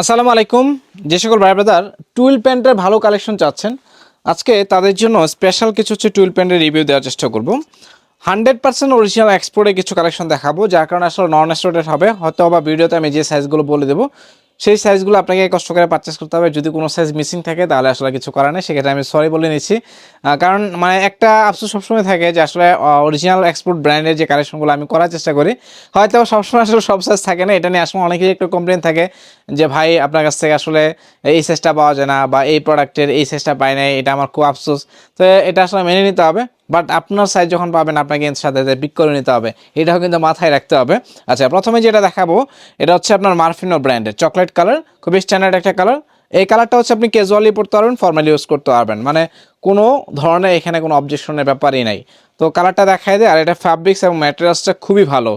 আসসালামু আলাইকুম, যে সকল ভাই ব্রাদার, টুইল প্যান্টের ভালো কালেকশন চাচ্ছেন। আজকে তাদের জন্য স্পেশাল কিছু হচ্ছে টুইল প্যান্টের রিভিউ দেওয়ার চেষ্টা করব। হান্ড্রেড পার্সেন্ট অরিজিনাল এক্সপোর্টে কিছু কালেকশন দেখাবো, যার কারণে আসলে নন এক্সপোর্টেড হবে। হয়তো বা ভিডিওতে আমি যে সাইজগুলো বলে দেবো সেই সাইজগুলো আপনাকে কষ্ট করে পারচেস করতে হবে। যদি কোনো সাইজ মিসিং থাকে, তাহলে আসলে কিছু করার নেই। সেক্ষেত্রে আমি সরি বলে নিচ্ছি। কারণ মানে একটা আফসোস সবসময় থাকে যে আসলে অরিজিনাল এক্সপোর্ট ব্র্যান্ডের যে কালেকশনগুলো আমি করার চেষ্টা করি, হয়তো সবসময় আসলে সব সাইজ থাকে না। এটা নিয়ে আসলে অনেকেরই একটু কমপ্লেন থাকে যে, ভাই, আপনার কাছ থেকে আসলে এই সাইজটা পাওয়া যায় না বা এই প্রোডাক্টের এই সাইজটা পাই না এটা আমার খুব আফসোস। তো এটা আসলে মেনে নিতে হবে। বাট আপনার সাইজ যখন পাবেন, আপনাকে এর সাথে পিক করে নিতে হবে। এটাও কিন্তু মাথায় রাখতে হবে। আচ্ছা প্রথমে যেটা দেখাবো, এটা হচ্ছে আপনার মার্ফিনো ব্র্যান্ডের চকলেট কালার খুবই স্ট্যান্ডার্ড একটা কালার এই কালারটা হচ্ছে আপনি ক্যাজুয়ালি পড়তে পারবেন ফর্মালি ইউজ করতে পারবেন। মানে কোনো ধরনের এখানে কোনো অবজেকশনের ব্যাপারই নাই। তো কালারটা দেখায় দেয় আর এটা ফ্যাব্রিক্স এবং ম্যাটেরিয়ালসটা খুবই ভালো।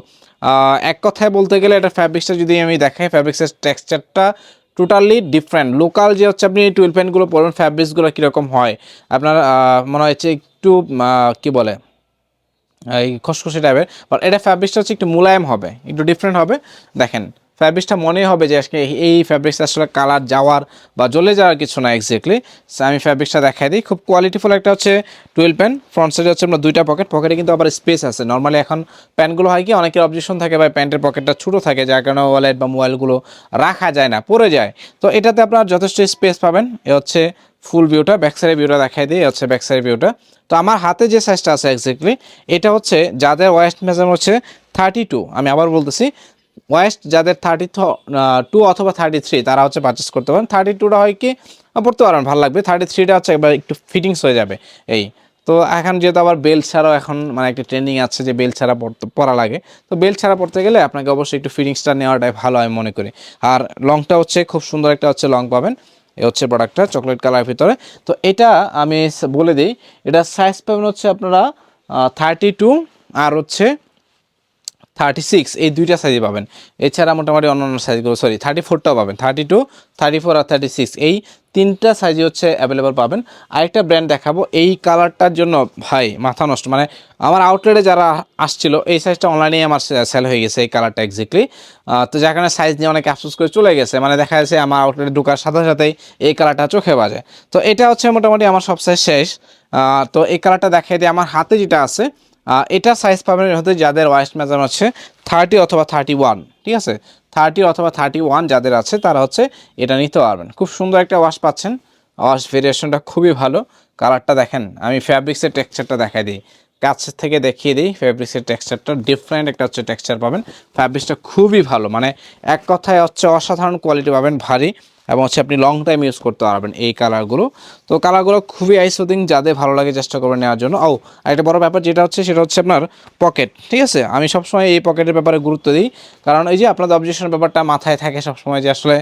এক কথায় বলতে গেলে এটা ফ্যাব্রিক্সটা যদি আমি দেখাই ফ্যাব্রিক্সের টেক্সচারটা টোটালি ডিফারেন্ট লোকাল যে হচ্ছে আপনি টুয়েল প্যান্টগুলো পরবেন ফ্যাব্রিক্সগুলো কীরকম হয়? আপনার মনে হচ্ছে একটু কি বলে? এই খসখসে টাইপের বাট এটা ফ্যাব্রিক্সটা হচ্ছে একটু মোলায়েম হবে, একটু ডিফারেন্ট হবে। দেখেন ফ্যাব্রিক্সটা মনে হবে যে আজকে এই ফ্যাব্রিক্সটা আসলে কালার যাওয়ার বা জ্বলে যাওয়ার কিছু না এক্স্যাক্টলি আমি ফ্যাব্রিক্সটা দেখাই দিই। খুব কোয়ালিটিফুল একটা হচ্ছে টুয়েলভ প্যান ফ্রন্ট সাইডে হচ্ছে আমরা দুইটা পকেট পকেটে কিন্তু আবার স্পেস আছে। নর্মালি এখন প্যান্টগুলো হয় কি, অনেকের অবজেকশন থাকে বা প্যান্টের পকেটটা ছোটো থাকে, যার কারণে ওয়ালেট বা মোবাইলগুলো রাখা যায় না, পড়ে যায়। তো এটাতে আপনার যথেষ্ট স্পেস পাবেন। এ হচ্ছে ফুল ভিউটা ব্যাক সাইডের ভিউটা দেখাই দিই হচ্ছে ব্যাক সাইডের ভিউটা তো আমার হাতে যে সাইজটা আছে এক্স্যাক্টলি এটা হচ্ছে যাদের ওয়েস্ট মেজার হচ্ছে থার্টি টু আমি আবার বলতেছি ওয়েস্ট, যাদের থার্টি টু অথবা থার্টি থ্রি তারা হচ্ছে পারচেস করতে পারেন। থার্টি টুটা হয় কি পড়তে পারেন, ভালো লাগবে। থার্টি থ্রিটা হচ্ছে একবার একটু ফিটিংস হয়ে যাবে, এই। তো এখন যেহেতু আবার বেল ছাড়াও এখন মানে একটা ট্রেন্ডিং আছে যে বেল ছাড়া পড়তে পরা লাগে। তো বেল ছাড়া পড়তে গেলে আপনাকে অবশ্যই একটু ফিটিংসটা নেওয়াটাই ভালো আমি মনে করি। আর লংটা হচ্ছে খুব সুন্দর একটা হচ্ছে লং পাবেন এ হচ্ছে প্রোডাক্টটা চকলেট কালারের ভিতরে। তো এটা আমি বলে দিই, এটা সাইজ পাবেন হচ্ছে আপনারা থার্টি টু আর হচ্ছে থার্টি সিক্স এই দুইটা সাইজে পাবেন। এছাড়া মোটামুটি অন্যান্য সাইজগুলো সরি থার্টি ফোরটাও পাবেন। থার্টি টু থার্টি ফোর আর থার্টি সিক্স এই তিনটা সাইজে হচ্ছে অ্যাভেলেবল পাবেন। আরেকটা ব্র্যান্ড দেখাবো, এই কালারটার জন্য ভাই, মাথা নষ্ট। মানে আমার আউটলেটে যারা আসছিল, এই সাইজটা অনলাইনেই আমার সেল হয়ে গেছে এই কালারটা এক্স্যাক্টলি তো যার কারণে সাইজ নিয়ে অনেক আফসোস করে চলে গেছে। মানে দেখা যাচ্ছে আমার আউটলেটে ঢোকার সাথে সাথেই এই কালারটা চোখে বাজে। তো এটা হচ্ছে মোটামুটি আমার সব সাইজ শেষ তো এই কালারটা দেখাই দিয়ে আমার হাতে যেটা আছে এটা সাইজ পাবেন হতে যাদের ওয়েস্ট মেজার হচ্ছে থার্টি অথবা থার্টি ওয়ান ঠিক আছে? থার্টি অথবা থার্টি ওয়ান যাদের আছে, তারা হচ্ছে এটা নিতে পারবেন। খুব সুন্দর একটা ওয়াশ পাচ্ছেন। ওয়াশ ভেরিয়েশনটা খুবই ভালো। কালারটা দেখেন, আমি ফ্যাব্রিক্সের টেক্সচারটা দেখাই দিই। কাছ থেকে দেখিয়ে দিই ফ্যাব্রিক্সের টেক্সচারটা ডিফারেন্ট একটা হচ্ছে টেক্সচার পাবেন। ফ্যাব্রিক্সটা খুবই ভালো। মানে এক কথায় হচ্ছে অসাধারণ কোয়ালিটি পাবেন, ভারী। এবং হচ্ছে আপনি লং টাইম ইউজ করতে পারবেন এই কালারগুলো তো কালারগুলো খুবই আইসোদিং যাদের ভালো লাগে চেষ্টা করবেন নেওয়ার জন্য। ও একটা বড় ব্যাপার যেটা হচ্ছে, সেটা হচ্ছে আপনার পকেট ঠিক আছে? আমি সবসময় এই পকেটের ব্যাপারে গুরুত্ব দিই। কারণ এই যে আপনাদের অবজেকশন ব্যাপারটা মাথায় থাকে সবসময় যে আসলে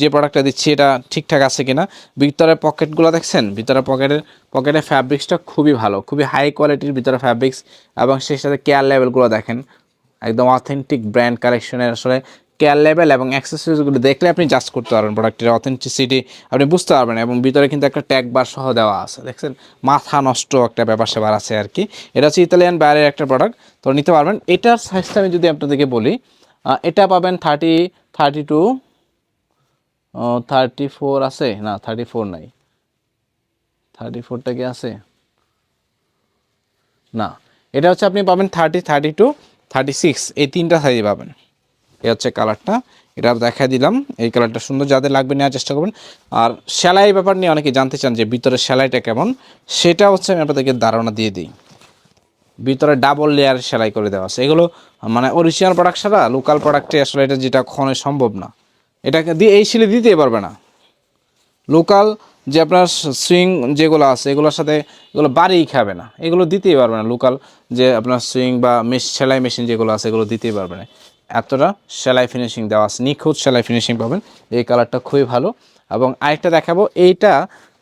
যে প্রোডাক্টটা দিচ্ছি, এটা ঠিকঠাক আছে কিনা। ভিতরের পকেটগুলো দেখছেন? ভিতরে পকেটের পকেটের ফ্যাব্রিক্সটা খুবই ভালো, খুবই হাই কোয়ালিটির ভিতরে ফ্যাব্রিক্স এবং সেই সাথে কেয়ার লেভেলগুলো দেখেন। একদম অথেন্টিক ব্র্যান্ড কালেকশনের আসলে কেয়ার লেভেল এবং অ্যাক্সেসরিজগুলো দেখলে আপনি জাজ করতে পারবেন প্রোডাক্টের অথেন্টিসিটি আপনি বুঝতে পারবেন এবং ভিতরে কিন্তু একটা ট্যাগ বার সহ দেওয়া আছে। দেখছেন? মাথা নষ্ট একটা ব্যাপার সেবার আছে আর কি এটা হচ্ছে ইতালিয়ান বাইরের একটা প্রোডাক্ট তো নিতে পারবেন। এটার সাইজটা আমি যদি আপনাদেরকে বলি এটা পাবেন thirty thirty two thirty four আছে? না থার্টি ফোর নাই। থার্টি ফোরটা কি আছে? না। এটা হচ্ছে আপনি পাবেন thirty thirty two thirty six এই তিনটা সাইজে পাবেন। এই হচ্ছে কালারটা। এটা দেখা দিলাম। এই কালারটা সুন্দর যাদের লাগবে নেওয়ার চেষ্টা করবেন। আর সেলাই ব্যাপার নিয়ে অনেকে জানতে চান যে ভিতরে সেলাইটা কেমন। সেটা হচ্ছে আমি আপনাদেরকে ধারণা দিয়ে দিই। ভিতরে ডাবল লেয়ার সেলাই করে দেওয়া আছে। এগুলো মানে অরিজিনাল প্রোডাক্ট ছাড়া লোকাল প্রোডাক্টে আসলে এটা যেটা কখনোই সম্ভব না। এটাকে দিয়ে এই শিলে দিতেই পারবে না। লোকাল যে আপনার সুইং যেগুলো আছে, এগুলোর সাথে এগুলো বাড়িই খাবে না। এগুলো দিতেই পারবে না। লোকাল যে আপনার সুইং বা মেশ সেলাই মেশিন যেগুলো আছে, এগুলো দিতেই পারবে না। এতটা সেলাই ফিনিশিং দেওয়া আছে, নিখুঁত সেলাই ফিনিশিং পাবেন। এই কালারটা খুবই ভালো। এবং আরেকটা দেখাবো, এইটা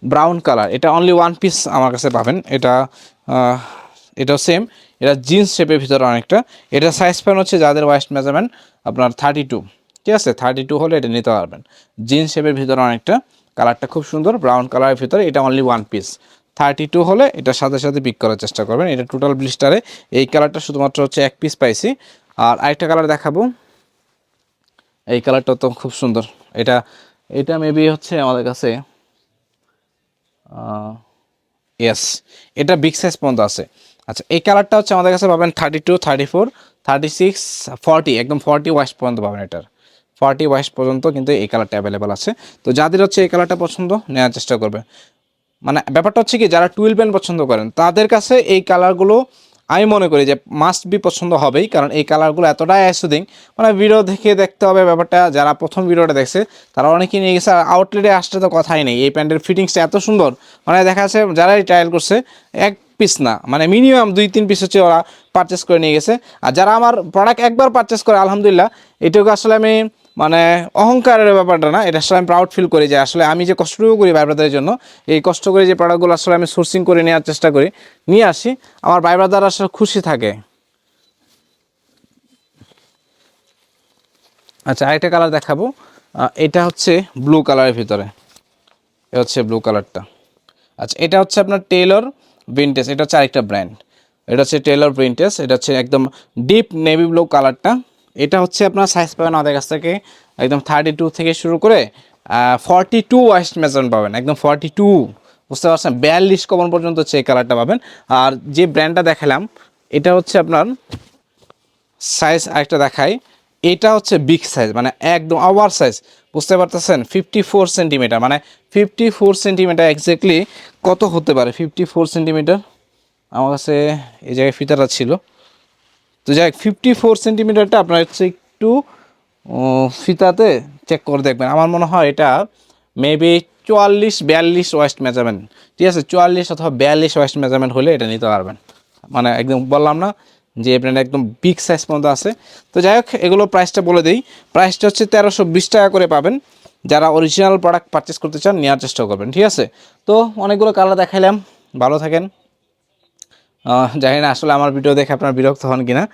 ব্রাউন কালার এটা অনলি ওয়ান পিস আমার কাছে পাবেন। এটা এটাও সেম এটা জিন্স শেপের ভিতরে অনেকটা। এটা সাইজ প্যান হচ্ছে যাদের ওয়েস্ট মেজারমেন্ট আপনার থার্টি টু ঠিক আছে? থার্টি টু হলে এটা নিতে পারবেন। জিন্স শেপের ভিতরে অনেকটা। কালারটা খুব সুন্দর ব্রাউন কালারের ভিতরে, এটা only one piece thirty two হলে এটার সাথে সাথে পিক করার চেষ্টা করবেন। এটা টোটাল ব্লিস্টারে এই কালারটা শুধুমাত্র হচ্ছে এক পিস পাইছি। আর আরেকটা কালার দেখাবো। এই কালারটা তো খুব সুন্দর। এটা এটা মেবি হচ্ছে আমাদের কাছে ইয়েস এটা বিগ সাইজ পর্যন্ত আছে। আচ্ছা এই কালারটা হচ্ছে আমাদের কাছে পাবেন thirty two thirty four thirty six forty একদম ফর্টি ওয়াইস পর্যন্ত পাবেন এটার। ফর্টি ওয়াইস পর্যন্ত কিন্তু এই কালারটা অ্যাভেলেবেল আছে। তো যাদের হচ্ছে এই কালারটা পছন্দ নেওয়ার চেষ্টা করবে মানে ব্যাপারটা হচ্ছে কি, যারা টুয়েলভ পেন পছন্দ করেন, তাদের কাছে এই কালারগুলো আমি মনে করি যে মাস্ট বি পছন্দ হবেই, কারণ এই কালারগুলো এতটাই অ্যাসুদিং মানে ভিডিও দেখে দেখতে হবে ব্যাপারটা। যারা প্রথম ভিডিওটা দেখছে, তারা অনেকেই নিয়ে গেছে, আর আউটলেটে আসতে তো কথাই নেই। এই প্যান্টের ফিটিংসটা এত সুন্দর মানে দেখা যাচ্ছে যারাই ট্রায়াল করছে, এক পিস না মানে মিনিমাম দুই, তিন পিস হচ্ছে ওরা পারচেস করে নিয়ে গেছে। আর যারা আমার প্রোডাক্ট একবার পারচেস করে, আলহামদুলিল্লাহ, এটুকু আসলে আমি মানে অহংকারের ব্যাপারটা না, এটা আসলে আমি প্রাউড ফিল করি যে আসলে আমি যে কষ্টটুকু করি ভাই জন্য, এই কষ্ট করে যে প্রোডাক্টগুলো আসলে আমি সোর্সিং করে নেওয়ার চেষ্টা করি, নিয়ে আসি, আমার ভাই ব্রাদার আসলে খুশি থাকে। আচ্ছা আরেকটা কালার দেখাবো। এটা হচ্ছে ব্লু কালারের ভিতরে। এটা হচ্ছে ব্লু কালারটা আচ্ছা এটা হচ্ছে আপনার টেলর ভিনটেজ এটা হচ্ছে আরেকটা ব্র্যান্ড এটা হচ্ছে টেলর প্রিন্টেস এটা হচ্ছে একদম ডিপ নেভি ব্লু কালারটা এটা হচ্ছে আপনার সাইজ পাবেন আমাদের কাছ থেকে একদম থার্টি টু থেকে শুরু করে ফর্টি টু ওয়াইস্ট মেজারমেন্ট পাবেন, একদম ফর্টি টু বুঝতে পারছেন? বিয়াল্লিশ কমন পর্যন্ত হচ্ছে এই কালারটা পাবেন। আর যে ব্র্যান্ডটা দেখালাম, এটা হচ্ছে আপনার সাইজ আরেকটা দেখাই, এটা হচ্ছে বিগ সাইজ মানে একদম আওয়ার সাইজ বুঝতে পারতেছেন? ফিফটি ফোর সেন্টিমিটার মানে ফিফটি ফোর সেন্টিমিটার এক্স্যাক্টলি কত হতে পারে? ফিফটি ফোর সেন্টিমিটার আমার কাছে এই জায়গায় ফিতাটা ছিল। তো যাই হোক ফিফটি ফোর সেন্টিমিটারটা আপনার হচ্ছে একটু ফিতাতে চেক করে দেখবেন। আমার মনে হয় এটা মেবি চুয়াল্লিশ, বিয়াল্লিশ ওয়েস্ট মেজারমেন্ট ঠিক আছে? চুয়াল্লিশ অথবা বিয়াল্লিশ ওয়েস্ট মেজারমেন্ট হলে এটা নিতে পারবেন। মানে একদম বললাম না যে ব্র্যান্ড একদম বিগ সাইজ পর্যন্ত আছে। তো যাই হোক এগুলো প্রাইসটা বলে দিই। প্রাইসটা হচ্ছে তেরোশো বিশ টাকা করে পাবেন। যারা অরিজিনাল প্রোডাক্ট পারচেস করতে চান, নেওয়ার চেষ্টা করবেন। ঠিক আছে? তো অনেকগুলো কালার দেখাইলাম। ভালো থাকেন। জানি না, আসলে আমার ভিডিও দেখে আপনার বিরক্ত হন কিনা।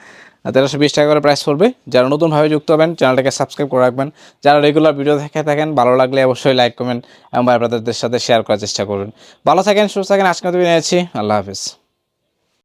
তেরোশো বিশ টাকা করে প্রাইস পড়বে। যারা নতুনভাবে যুক্ত হবেন, চ্যানেলটাকে সাবস্ক্রাইব করে রাখবেন। যারা রেগুলার ভিডিও দেখে থাকেন, ভালো লাগলে অবশ্যই লাইক কমেন্ট এবং আপনাদের সাথে শেয়ার করার চেষ্টা করবেন ভালো থাকেন, সুস্থ থাকেন আজকে তুমি নিয়েছি আল্লাহ হাফিজ।